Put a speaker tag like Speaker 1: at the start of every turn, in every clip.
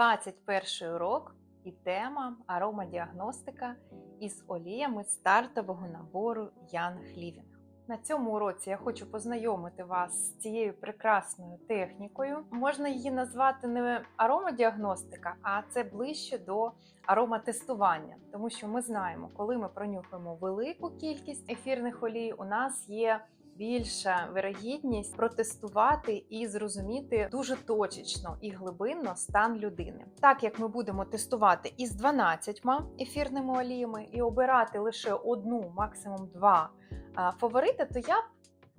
Speaker 1: 21 урок і тема аромадіагностика із оліями стартового набору Young Living. На цьому уроці я хочу познайомити вас з цією прекрасною технікою. Можна її назвати не аромадіагностика, а це ближче до ароматестування, тому що ми знаємо, коли ми пронюхаємо велику кількість ефірних олій, у нас є більша вирогідність протестувати і зрозуміти дуже точечно і глибинно стан людини. Так як ми будемо тестувати із 12 ефірними оліями і обирати лише одну, максимум два фаворити, то я б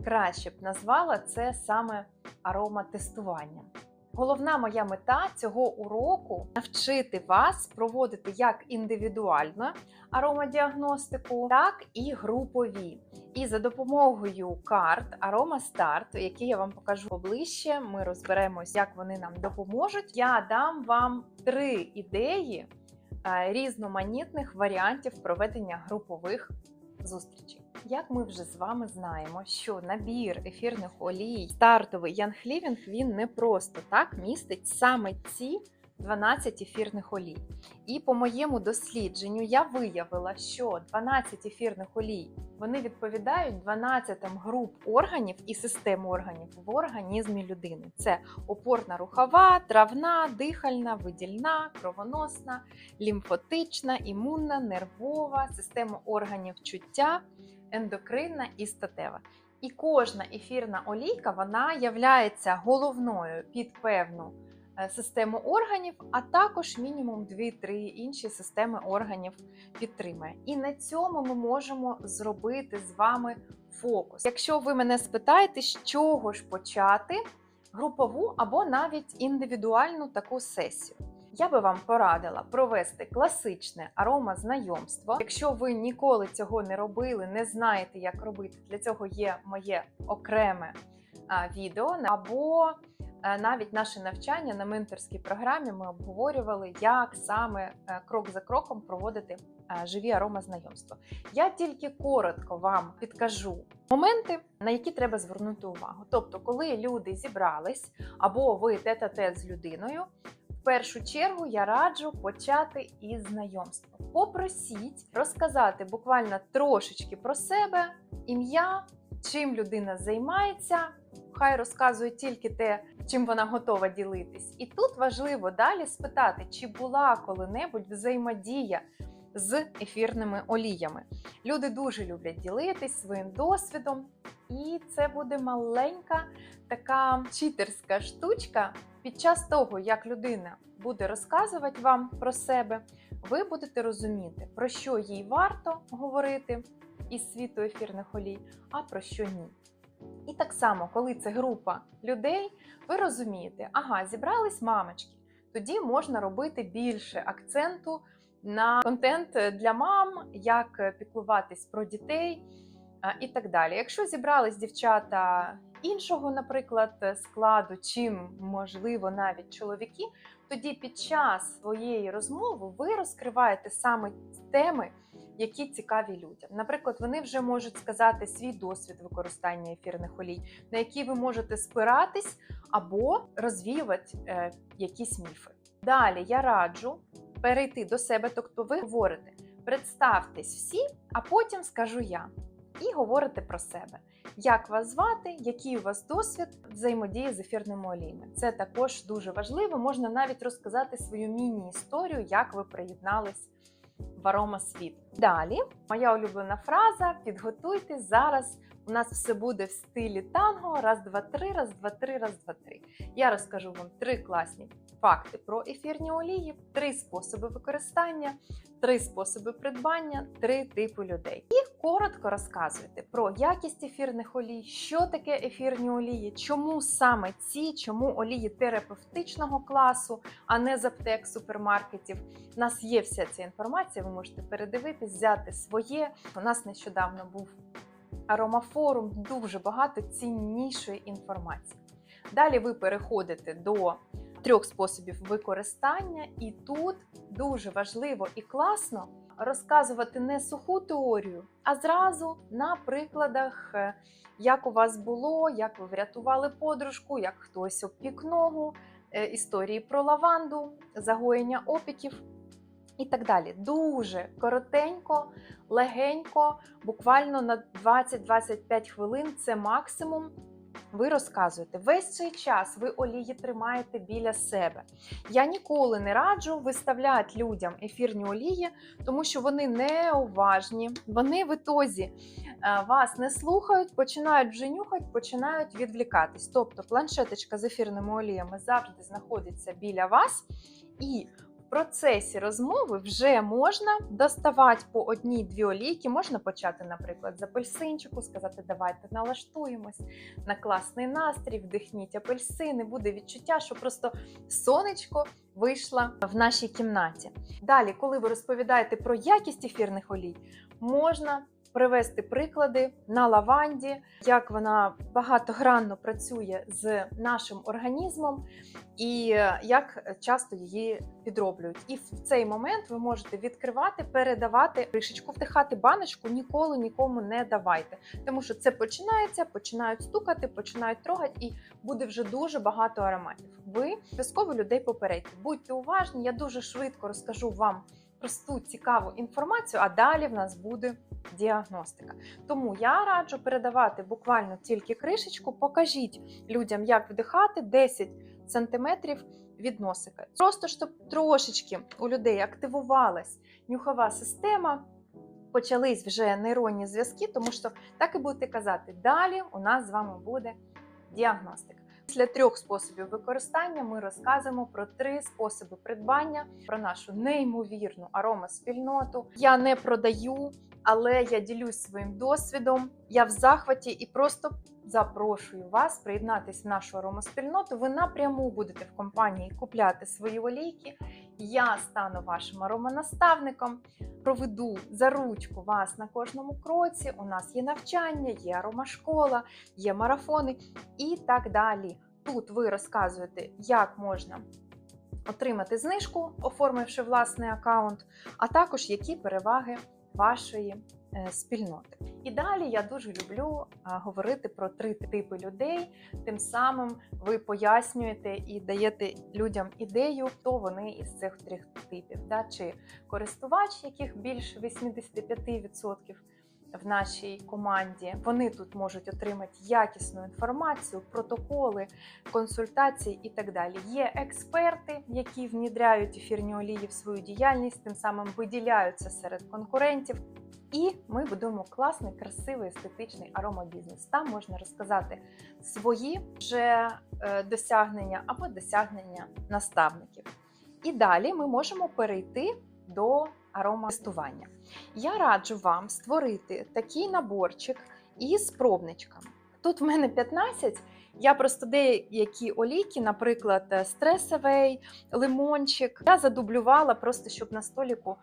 Speaker 1: краще б назвала це саме ароматестуванням. Головна моя мета цього уроку навчити вас проводити як індивідуальну аромадіагностику, так і групові. І за допомогою карт Start, які я вам покажу поближче, ми розберемось, як вони нам допоможуть. Я дам вам три ідеї е, різноманітних варіантів проведення групових зустрічей. Як ми вже з вами знаємо, що набір ефірних олій стартовий Living, він не просто так містить саме ці 12 ефірних олій. І по моєму дослідженню я виявила, що 12 ефірних олій вони відповідають 12 груп органів і систем органів в організмі людини. Це опорна рухова, травна, дихальна, видільна, кровоносна, лімфотична, імунна, нервова, система органів чуття, ендокринна і статева. І кожна ефірна олійка вона являється головною під певну е, систему органів, а також мінімум 2-3 інші системи органів підтримує. І на цьому ми можемо зробити з вами фокус. Якщо ви мене спитаєте, з чого ж почати групову або навіть індивідуальну таку сесію. Я би вам порадила провести класичне аромазнайомство. Якщо ви ніколи цього не робили, не знаєте, як робити, для цього є моє окреме відео або е, навіть наше навчання на менторській програмі ми обговорювали, як саме е, крок за кроком проводити е, живі аромазнайомства. Я тільки коротко вам підкажу моменти, на які треба звернути увагу. Тобто, коли люди зібрались або ви тет-а-тет з людиною. Першу чергу я раджу почати із знайомства. Попросіть розказати буквально трошечки про себе, ім'я, чим людина займається. Хай розказує тільки те, чим вона готова ділитись. І тут важливо далі спитати, чи була коли-небудь взаємодія з ефірними оліями. Люди дуже люблять ділитись своїм досвідом, і це буде маленька така читерська штучка. Під час того, як людина буде розказувати вам про себе, ви будете розуміти, про що їй варто говорити із світу ефірних олій, а про що ні. І так само, коли це група людей, ви розумієте, ага, зібрались мамочки, тоді можна робити більше акценту на контент для мам, як піклуватись про дітей і так далі. Якщо зібрались дівчата іншого, наприклад, складу, чим можливо навіть чоловіки, тоді під час своєї розмови ви розкриваєте саме теми, які цікаві людям. Наприклад, вони вже можуть сказати свій досвід використання ефірних олій, на який ви можете спиратись або розвіювати е, якісь міфи. Далі я раджу перейти до себе, тобто ви говорите, представтесь всі, а потім скажу я. І говорите про себе. Як вас звати, який у вас досвід взаємодії з ефірними оліями? Це також дуже важливо. Можна навіть розказати свою міні-історію, як ви приєднались в аромасвіт. Далі, моя улюблена фраза: підготуйтесь зараз. У нас все буде в стилі танго. Раз, два, три, раз, два, три, раз, два, три. Я розкажу вам три класні факти про ефірні олії, три способи використання, три способи придбання, три типи людей. І коротко розказуйте про якість ефірних олій, що таке ефірні олії, чому саме ці, чому олії терапевтичного класу, а не з аптек супермаркетів. У нас є вся ця інформація. Ви можете передивитись, взяти своє. У нас нещодавно був аромафорум, дуже багато ціннішої інформації. Далі ви переходите до трьох способів використання, і тут дуже важливо і класно розказувати не суху теорію, а зразу на прикладах, е, як у вас було, як ви врятували подружку, як хтось обпік ногу. е, історії про лаванду, загоєння опіків і так далі. Дуже коротенько, легенько, буквально на 20-25 хвилин це максимум. Ви розказуєте весь цей час ви олії тримаєте біля себе. Я ніколи не раджу виставляти людям ефірні олії, тому що вони неуважні, вони в ітозі е, вас не слухають, починають вже нюхати, починають відвлікатись. Тобто планшеточка з ефірними оліями завжди знаходиться біля вас, і процесі розмови вже можна доставати по одній-дві олійки. Можна почати, наприклад, з апельсинчику, сказати, давайте налаштуємось на класний настрій, вдихніть апельсини, буде відчуття, що просто сонечко вийшло в нашій кімнаті. Далі, коли ви розповідаєте про якість ефірних олій, можна привести приклади на лаванді, як вона багатогранно працює з нашим організмом і як часто її підроблюють. І в цей момент ви можете відкривати, передавати кришечку, вдихати баночку, ніколи нікому не давайте, тому що це починається, починають стукати, починають трогати, і буде вже дуже багато ароматів. Ви обов'язково людей попередьте. Будьте уважні, я дуже швидко розкажу вам просту цікаву інформацію, а далі в нас буде діагностика. Тому я раджу передавати буквально тільки кришечку. Покажіть людям, як вдихати 10 см від носика. Просто щоб трошечки у людей активувалась нюхова система. Почались вже нейронні зв'язки, тому що так і будете казати. Далі у нас з вами буде діагностика. Після трьох способів використання ми розказуємо про три способи придбання, про нашу неймовірну аромаспільноту. Я не продаю, але я ділюсь своїм досвідом. Я в захваті і просто запрошую вас приєднатися в нашу аромаспільноту. Ви напряму будете в компанії купляти свої олійки. Я стану вашим ароманаставником, проведу за ручку вас на кожному кроці. У нас є навчання, є аромашкола, є марафони і так далі. Тут ви розказуєте, як можна отримати знижку, оформивши власний аккаунт, а також які переваги вашої спільноти. І далі я дуже люблю говорити про три типи людей. Тим самим ви пояснюєте і даєте людям ідею, хто вони із цих трьох типів. Да? Чи користувач, яких більше 85% в нашій команді, вони тут можуть отримати якісну інформацію, протоколи, консультації і так далі. Є експерти, які внідряють ефірні олії в свою діяльність, тим самим виділяються серед конкурентів. І ми будуємо класний, красивий, естетичний аромабізнес. Там можна розказати свої вже е, досягнення або досягнення наставників. І далі ми можемо перейти до ароматестування. Я раджу вам створити такий наборчик із пробничками. Тут в мене 15. Я просто деякі олійки, наприклад, стресовий, лимончик, я задублювала просто, щоб на століку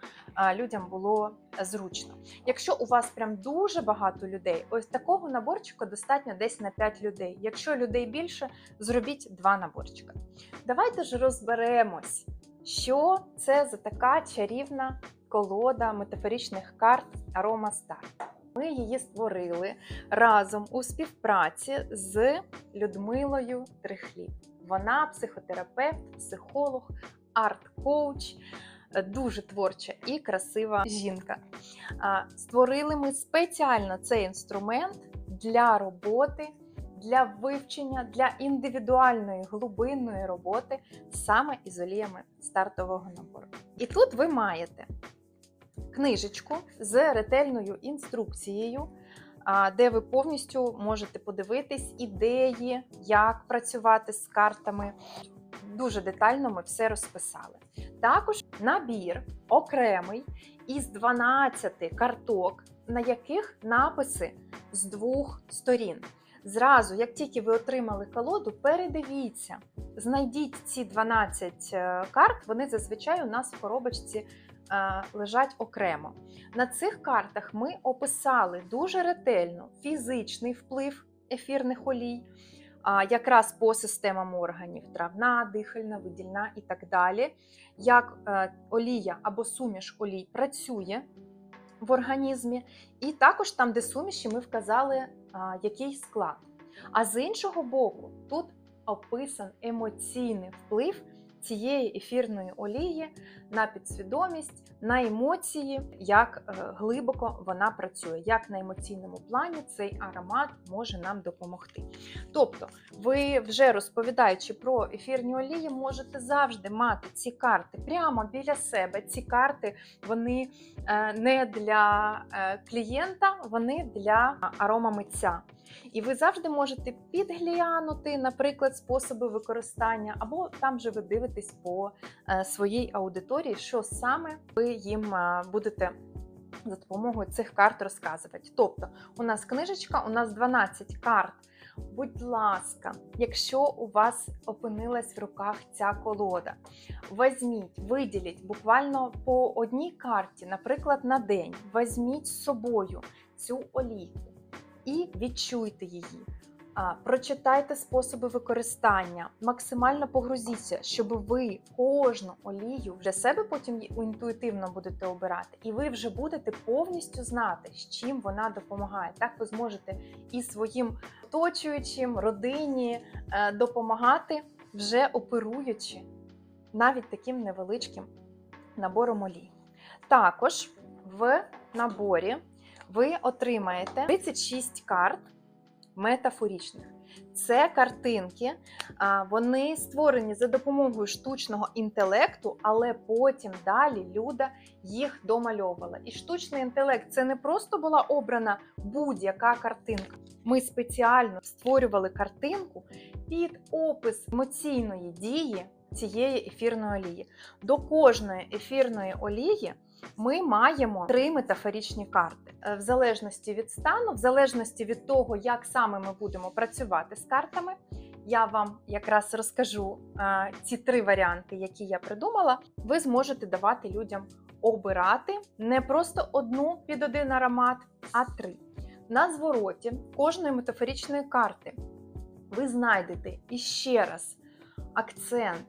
Speaker 1: людям було зручно. Якщо у вас прям дуже багато людей, ось такого наборчика достатньо десь на 5 людей. Якщо людей більше, зробіть два наборчика. Давайте ж розберемось, що це за така чарівна колода метафоричних карт Арома Star. Ми її створили разом у співпраці з Людмилою Трихліб. Вона психотерапевт, психолог, арт-коуч, дуже творча і красива жінка. Створили ми спеціально цей інструмент для роботи, для вивчення, для індивідуальної глибинної роботи саме із оліями стартового набору. І тут ви маєте книжечку з ретельною інструкцією, де ви повністю можете подивитись ідеї, як працювати з картами. Дуже детально ми все розписали. Також набір окремий із 12 карток, на яких написи з двох сторін. Зразу, як тільки ви отримали колоду, передивіться, знайдіть ці 12 карт, вони зазвичай у нас в коробочці лежать окремо. На цих картах ми описали дуже ретельно фізичний вплив ефірних олій, якраз по системам органів: травна, дихальна, видільна і так далі. Як е, олія або суміш олій працює в організмі, і також там, де суміші, ми вказали, який склад. А з іншого боку, тут описан емоційний вплив цієї ефірної олії на підсвідомість, на емоції, як е, глибоко вона працює, як на емоційному плані цей аромат може нам допомогти. Тобто, ви вже розповідаючи про ефірні олії, можете завжди мати ці карти прямо біля себе. Ці карти вони е, не для е, клієнта, вони для аромамитця. І ви завжди можете підглянути, наприклад, способи використання, або там же ви дивитесь по е, своїй аудиторії, що саме ви їм е, будете за допомогою цих карт розказувати. Тобто, у нас книжечка, у нас 12 карт. Будь ласка, якщо у вас опинилась в руках ця колода, візьміть, виділіть буквально по одній карті, наприклад, на день, візьміть з собою цю олійку і відчуйте її. Прочитайте способи використання, максимально погрузіться, щоб ви кожну олію для себе потім інтуїтивно будете обирати, і ви вже будете повністю знати, з чим вона допомагає. Так ви зможете і своїм оточуючим, родині е, допомагати, вже оперуючи навіть таким невеличким набором олій. Також в наборі ви отримаєте 36 карт метафорічних. Це картинки, вони створені за допомогою штучного інтелекту, але потім далі Люда їх домальовувала. І штучний інтелект це не просто була обрана будь-яка картинка. Ми спеціально створювали картинку під опис емоційної дії цієї ефірної олії. До кожної ефірної олії ми маємо три метафорічні карти. Е, В залежності від стану, в залежності від того, як саме ми будемо працювати з картами, я вам якраз розкажу е, ці три варіанти, які я придумала. Ви зможете давати людям обирати не просто одну під один аромат, а три. На звороті кожної метафорічної карти ви знайдете іще раз акцент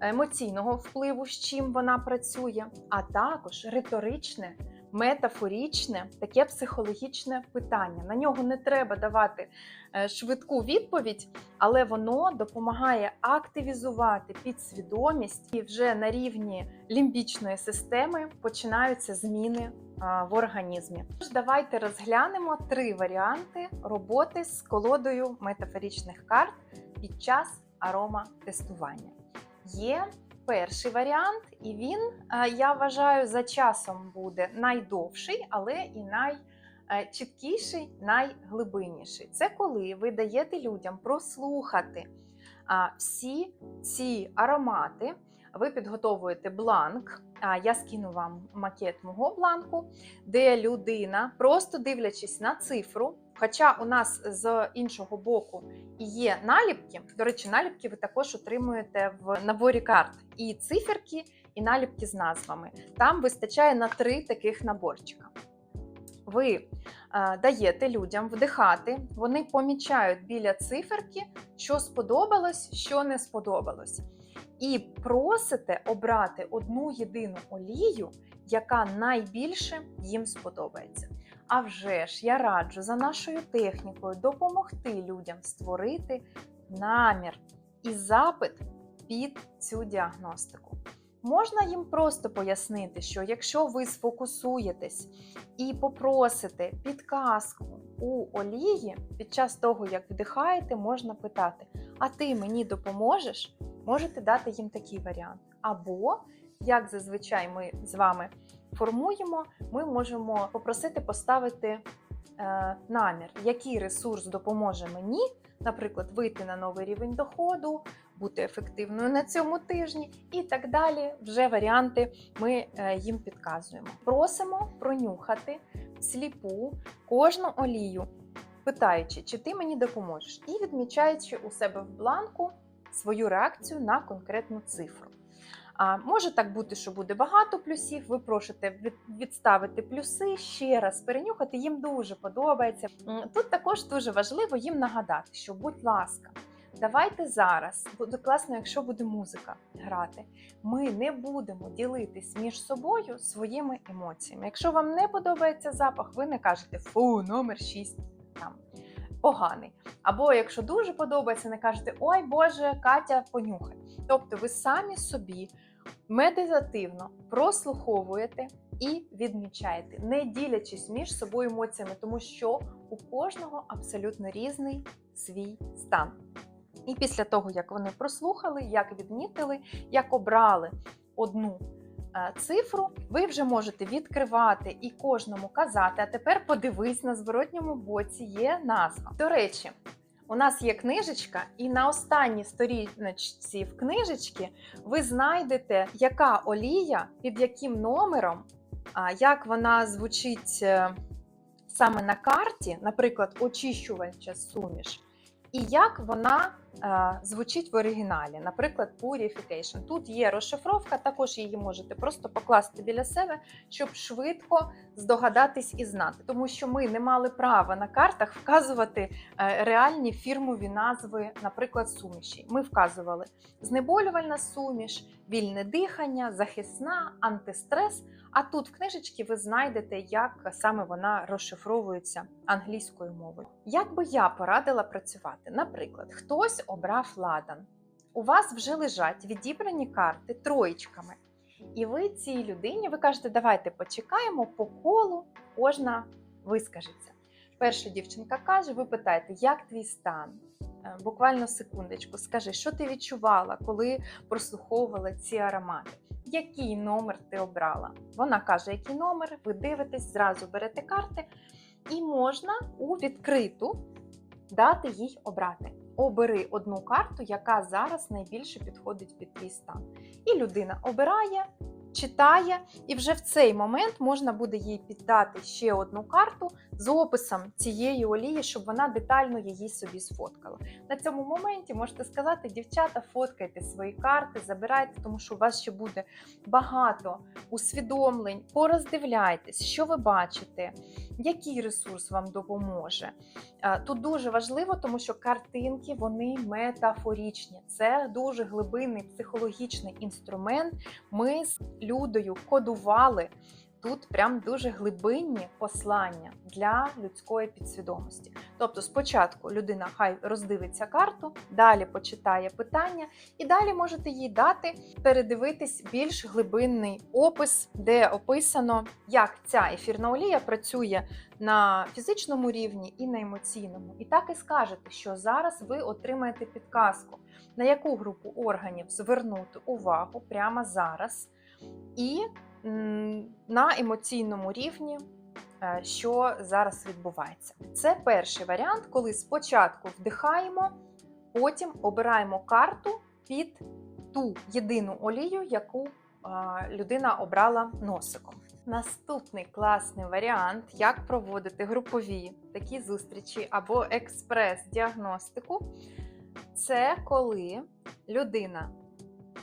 Speaker 1: емоційного впливу, з чим вона працює, а також риторичне, метафорічне, таке психологічне питання. На нього не треба давати е, швидку відповідь, але воно допомагає активізувати підсвідомість, і вже на рівні лімбічної системи починаються зміни в організмі. Тож давайте розглянемо три варіанти роботи з колодою метафорічних карт під час ароматестування. Є перший варіант, і він, е, я вважаю, за часом буде найдовший, але і найчіткіший, найглибинніший. Це коли ви даєте людям прослухати всі ці аромати. Ви підготовуєте бланк. Я скину вам макет мого бланку, де людина, просто дивлячись на цифру, хоча у нас з іншого боку і є наліпки. До речі, наліпки ви також отримуєте в наборі карт. І циферки, і наліпки з назвами. Там вистачає на три таких наборчика. Ви е, даєте людям вдихати, вони помічають біля циферки, що сподобалось, що не сподобалось. І просите обрати одну єдину олію, яка найбільше їм сподобається. А вже ж я раджу за нашою технікою допомогти людям створити намір і запит під цю діагностику. Можна їм просто пояснити, що якщо ви сфокусуєтесь і попросите підказку у олії, під час того, як вдихаєте, можна питати: А ти мені допоможеш? Можете дати їм такий варіант. Або, як зазвичай ми з вами формуємо, ми можемо попросити поставити е, намір, який ресурс допоможе мені, наприклад, вийти на новий рівень доходу, бути ефективною на цьому тижні, і так далі. Вже варіанти ми е, їм підказуємо. Просимо пронюхати сліпу кожну олію, питаючи, чи ти мені допоможеш, і відмічаючи у себе в бланку свою реакцію на конкретну цифру. А може так бути, що буде багато плюсів. Ви просите відставити плюси, ще раз перенюхати. Їм дуже подобається. Тут також дуже важливо їм нагадати, що, будь ласка, давайте зараз, буде класно, якщо буде музика грати. Ми не будемо ділитись між собою своїми емоціями. Якщо вам не подобається запах, ви не кажете фу, номер 6 там. поганий. Або якщо дуже подобається, не кажете Ой Боже, Катя, понюхай. Тобто ви самі собі медитативно прослуховуєте і відмічаєте, не ділячись між собою емоціями, тому що у кожного абсолютно різний свій стан. І після того, як вони прослухали, як відмітили, як обрали одну е, цифру, ви вже можете відкривати і кожному казати. А тепер подивись на зворотньому боці є назва. До речі, у нас є книжечка, і на останній сторіночці в книжечці ви знайдете, яка олія під яким номером, як вона звучить е, саме на карті, наприклад, очищувальча суміш, і як вона е, звучить в оригіналі, наприклад, Purification. Тут є розшифровка, також її можете просто покласти біля себе, щоб швидко здогадатись і знати, тому що ми не мали права на картах вказувати е, реальні фірмові назви, наприклад, суміші. Ми вказували знеболювальна суміш, вільне дихання, захисна, антистрес. А тут в книжечці ви знайдете, як саме вона розшифровується англійською мовою. Як би я порадила працювати? Наприклад, хтось обрав ладан. У вас вже лежать відібрані карти троєчками. І ви цій людині ви кажете, давайте почекаємо по колу, кожна вискажеться. Перша дівчинка каже: ви питаєте, як твій стан? Е, Буквально секундочку, скажи, що ти відчувала, коли прослуховувала ці аромати? Який номер ти обрала? Вона каже, який номер, ви дивитесь, зразу берете карти, і можна у відкриту дати їй обрати. Обери одну карту, яка зараз найбільше підходить під твій стан. І людина обирає, читає, і вже в цей момент можна буде їй піддати ще одну карту з описом цієї олії, щоб вона детально її собі сфоткала. На цьому моменті можете сказати, дівчата, фоткайте свої карти, забирайте, тому що у вас ще буде багато усвідомлень. Пороздивляйтесь, що ви бачите, який ресурс вам допоможе. Тут дуже важливо, тому що картинки вони метафорічні. Це дуже глибинний психологічний інструмент. Ми Людою кодували тут прям дуже глибинні послання для людської підсвідомості. Тобто, спочатку людина хай роздивиться карту, далі почитає питання, і далі можете їй дати передивитись більш глибинний опис, де описано, як ця ефірна олія працює на фізичному рівні і на емоційному. І так і скажете, що зараз ви отримаєте підказку, на яку групу органів звернути увагу прямо зараз, і на емоційному рівні. е, Що зараз відбувається? Це перший варіант, коли спочатку вдихаємо, потім обираємо карту під ту єдину олію, яку людина обрала носиком. Наступний класний варіант, як проводити групові такі зустрічі або експрес-діагностику, це коли людина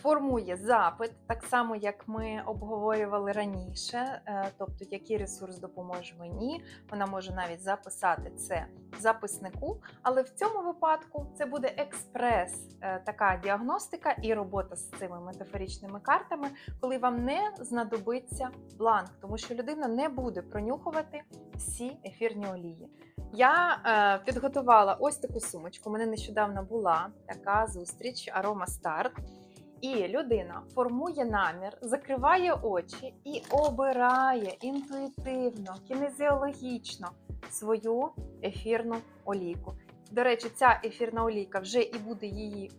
Speaker 1: формує запит, так само як ми обговорювали раніше, е, тобто який ресурс допоможе мені. Вона може навіть записати це в записнику, але в цьому випадку це буде експрес, е, така діагностика і робота з цими метафоричними картами, коли вам не знадобиться бланк, тому що людина не буде пронюхувати всі ефірні олії. Я е, підготувала ось таку сумочку. У мене нещодавно була така зустріч Арома Старт. І людина формує намір, закриває очі і обирає інтуїтивно, кінезіологічно свою ефірну олійку. До речі, ця ефірна олійка вже і буде її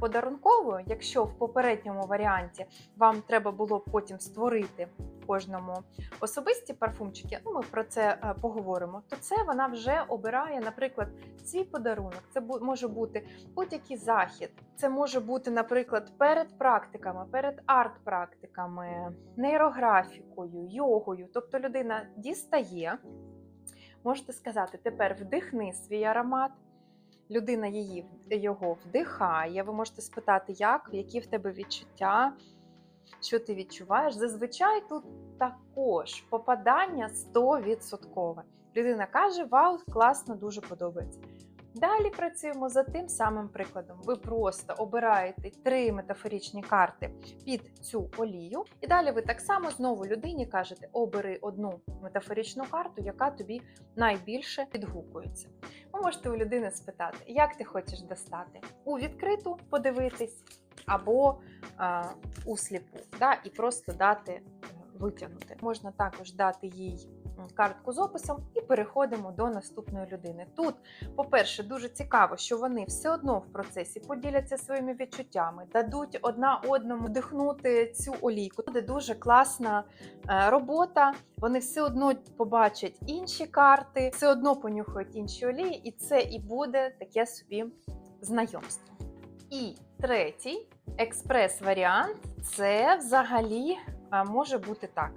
Speaker 1: подарунковою. Якщо в попередньому варіанті вам треба було потім створити кожному особисті парфумчики, ну ми про це е, поговоримо. То це вона вже обирає, наприклад, свій подарунок. Це може бути будь-який захід. Це може бути, наприклад, перед практиками, перед арт-практиками, нейрографікою, йогою. Тобто людина дістає, можете сказати, тепер вдихни свій аромат. Людина її, його вдихає. Ви можете спитати, як, які в тебе відчуття, що ти відчуваєш. Зазвичай тут також попадання 100%. Людина каже: Вау, класно, дуже подобається. Далі працюємо за тим самим прикладом. Ви просто обираєте три метафоричні карти під цю олію, і далі ви так само знову людині кажете: обери одну метафоричну карту, яка тобі найбільше відгукується. Ви можете у людини спитати, як ти хочеш достати? У відкриту подивитись або е, у сліпу, да, і просто дати е, витягнути. Можна також дати їй картку з описом і переходимо до наступної людини. Тут, по-перше, дуже цікаво, що вони все одно в процесі поділяться своїми відчуттями, дадуть одна одному вдихнути цю олійку. Буде дуже класна е, робота. Вони все одно побачать інші карти, все одно понюхають інші олії, і це і буде таке собі знайомство. І третій експрес-варіант це взагалі може бути так.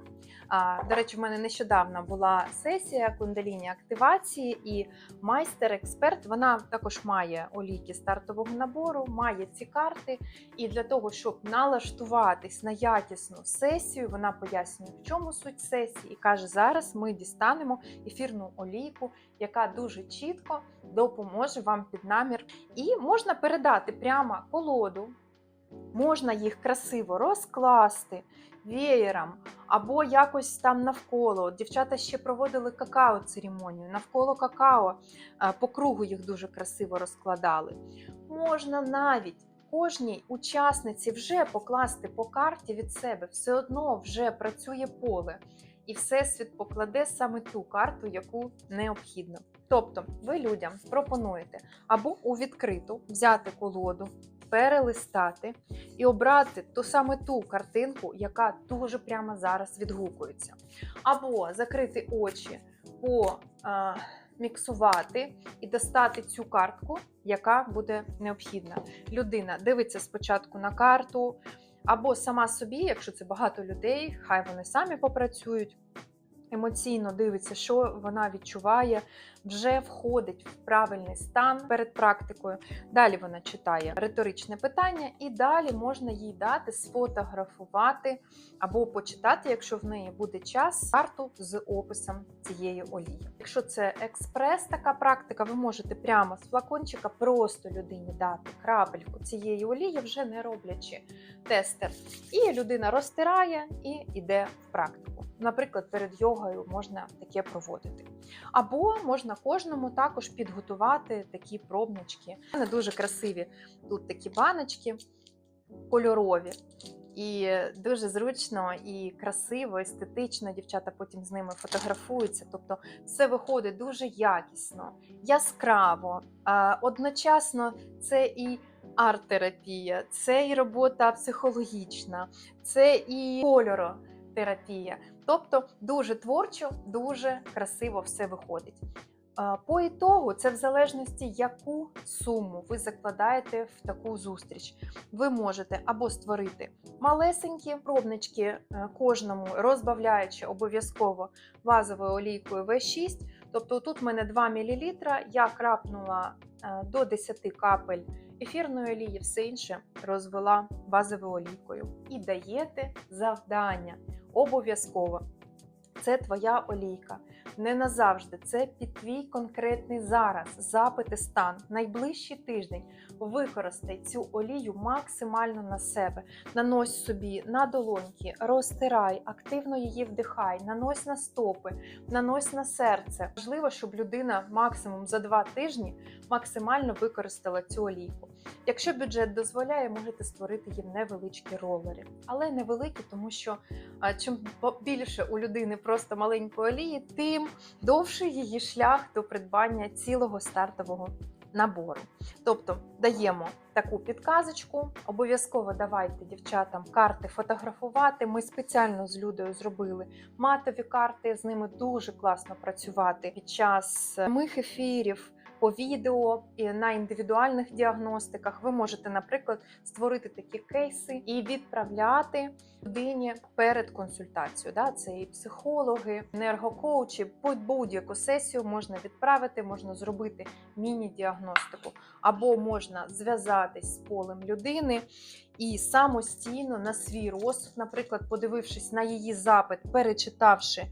Speaker 1: До речі, в мене нещодавно була сесія кундаліні активації, і майстер-експерт вона також має олійки стартового набору, має ці карти. І для того, щоб налаштуватись на якісну сесію, вона пояснює, в чому суть сесії, і каже: зараз ми дістанемо ефірну олійку, яка дуже чітко допоможе вам під намір. І можна передати прямо колоду, можна їх красиво розкласти веєром або якось там навколо. Дівчата ще проводили какао-церемонію. Навколо какао е, по кругу їх дуже красиво розкладали. Можна навіть кожній учасниці вже покласти по карті від себе, все одно вже працює поле. І Всесвіт покладе саме ту карту, яку необхідно. Тобто, ви людям пропонуєте або у відкриту взяти колоду, перелистати і обрати ту саме ту картинку, яка дуже прямо зараз відгукується. Або закрити очі, поміксувати і достати цю картку, яка буде необхідна. Людина дивиться спочатку на карту, або сама собі, якщо це багато людей, хай вони самі попрацюють. Емоційно дивиться, що вона відчуває, вже входить в правильний стан перед практикою. Далі вона читає риторичне питання, і далі можна їй дати сфотографувати або почитати, якщо в неї буде час, карту з описом цієї олії. Якщо це експрес, така практика, ви можете прямо з флакончика просто людині дати крапельку цієї олії, вже не роблячи тестер. І людина розтирає і йде в практику. Наприклад, перед йогою можна таке проводити. Або можна кожному також підготувати такі пробнички. Мене дуже красиві тут такі баночки кольорові. І дуже зручно і красиво, естетично. Дівчата потім з ними фотографуються. Тобто все виходить дуже якісно, яскраво. Одночасно це і арт-терапія, це і робота психологічна, це і кольоротерапія. Тобто дуже творчо, дуже красиво все виходить. По ітогу, це в залежності, яку суму ви закладаєте в таку зустріч. Ви можете або створити малесенькі пробнички е, кожному, розбавляючи обов'язково вазовою олійкою В6. Тобто тут в мене 2 мл, я крапнула е, до 10 капель ефірної олії, все інше розвела базовою олійкою. І даєте завдання обов'язково. Це твоя олійка. Не назавжди, це під твій конкретний зараз запит і стан. Найближчий тиждень використай цю олію максимально на себе. Нанось собі на долоньки, розтирай, активно її вдихай, нанось на стопи, нанось на серце. Важливо, щоб людина максимум за два тижні максимально використала цю олійку. Якщо бюджет дозволяє, можете створити їм невеличкі ролери, але невеликі, тому що чим більше у людини просто маленької олії, тим довший її шлях до придбання цілого стартового набору. Тобто даємо таку підказочку. Обов'язково давайте дівчатам карти фотографувати. Ми спеціально з Людою зробили матові карти. З ними дуже класно працювати під час самих ефірів. По відео і на індивідуальних діагностиках ви можете, наприклад, створити такі кейси і відправляти людині перед консультацією. Да? Це і психологи, енергокоучі, будь- будь-яку сесію можна відправити, можна зробити міні-діагностику, або можна зв'язатись з полем людини і самостійно на свій розсуд, наприклад, подивившись на її запит, перечитавши,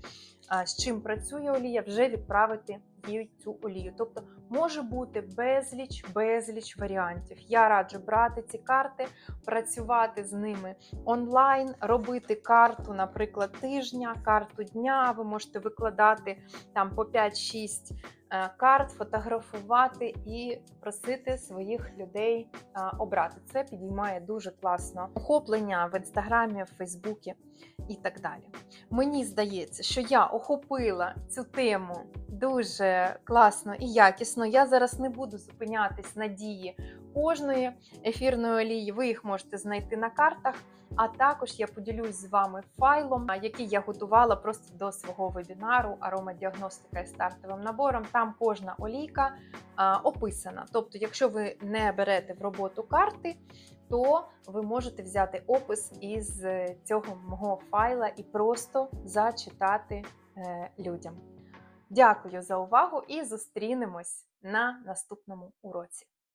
Speaker 1: з чим працює олія, вже відправити і цю олію. Тобто може бути безліч, безліч варіантів. Я раджу брати ці карти, працювати з ними онлайн, робити карту, наприклад, тижня, карту дня. Ви можете викладати там по 5-6 е, карт, фотографувати і просити своїх людей обрати. Це підіймає дуже класно охоплення в інстаграмі, в Фейсбуці і так далі. Мені здається, що я охопила цю тему дуже класно і якісно. Я зараз не буду зупинятись на дії кожної ефірної олії. Ви їх можете знайти на картах. А також я поділюсь з вами файлом, який я готувала просто до свого вебінару аромадіагностика із стартовим набором. Там кожна олійка описана. Тобто, якщо ви не берете в роботу карти, то ви можете взяти опис із е, цього мого файла і просто зачитати е, людям. Дякую за увагу і зустрінемось на наступному уроці.